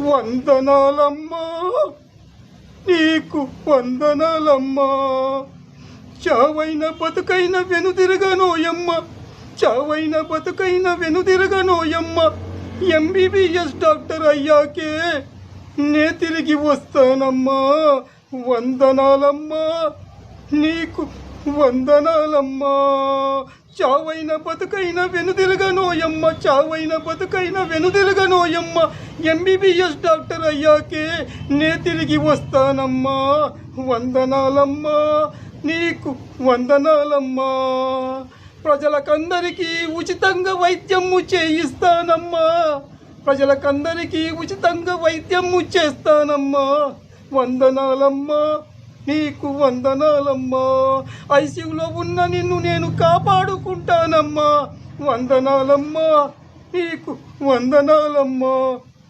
వందనాలమ్మా. నీకు వందనాలమ్మా. చావైన బతుకైన వెనుదిరగనోయమ్మ చావైన బతుకైన వెనుదిరగనోయమ్మ MBBS doctor అయ్యాకే నే తిరిగి వస్తానమ్మా. వందనాలమ్మా. నీకు వందనాలమ్మా. చావైన బతుకైన వెనుదిరగనోయమ్మ చావైన బతుకైన వెనుదిరగనోయమ్మ ఎంబీబీఎస్ డాక్టర్ అయ్యాకే నే తిరిగి వస్తానమ్మా. వందనాలమ్మా. నీకు వందనాలమ్మా. ప్రజలకందరికీ ఉచితంగా వైద్యము చేయిస్తానమ్మా. ప్రజలకందరికీ ఉచితంగా వైద్యము చేస్తానమ్మా. వందనాలమ్మా. నీకు వందనాలమ్మా. ఐసీయూలో ఉన్న నిన్ను నేను కాపాడుకుంటానమ్మా. వందనాలమ్మా. నీకు వందనాలమ్మా.